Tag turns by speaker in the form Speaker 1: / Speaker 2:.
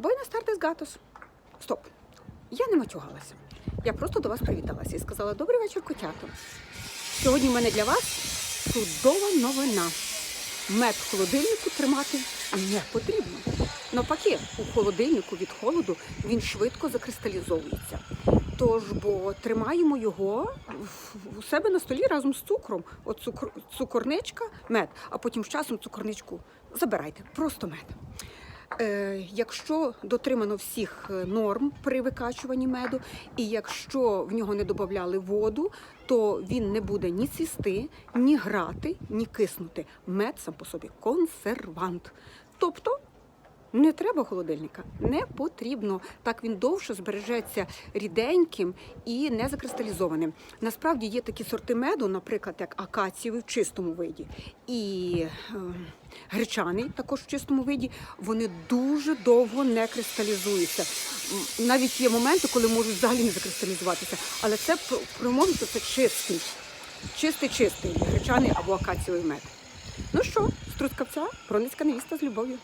Speaker 1: Буенос тардес, гатос. Стоп. Я не матюгалася. Я просто до вас привіталася і сказала добрий вечір, котято. Сьогодні в мене для вас чудова новина. Мед в холодильнику тримати не потрібно. Навпаки, у холодильнику від холоду він швидко закристалізовується. Тож, бо тримаємо його у себе на столі разом з цукром. От цукр, цукорничка, мед, а потім з часом цукорничку забирайте. Просто мед. Е, якщо дотримано всіх е, норм при викачуванні меду, і якщо в нього не додавали воду, то він не буде ні цвісти, ні грати, ні киснути. Мед сам по собі консервант. Тобто не треба холодильника, не потрібно. Так він довше збережеться ріденьким і не закристалізованим. Насправді є такі сорти меду, наприклад, як акацієвий в чистому виді, і е, гречаний також в чистому виді. Вони дуже довго не кристалізуються. Навіть є моменти, коли можуть взагалі не закристалізуватися. Але це про- про мову, що це чистий, чистий, чистий гречаний або акацієвий мед. Ну що, з трускавця, проницька невіста з любов'ю.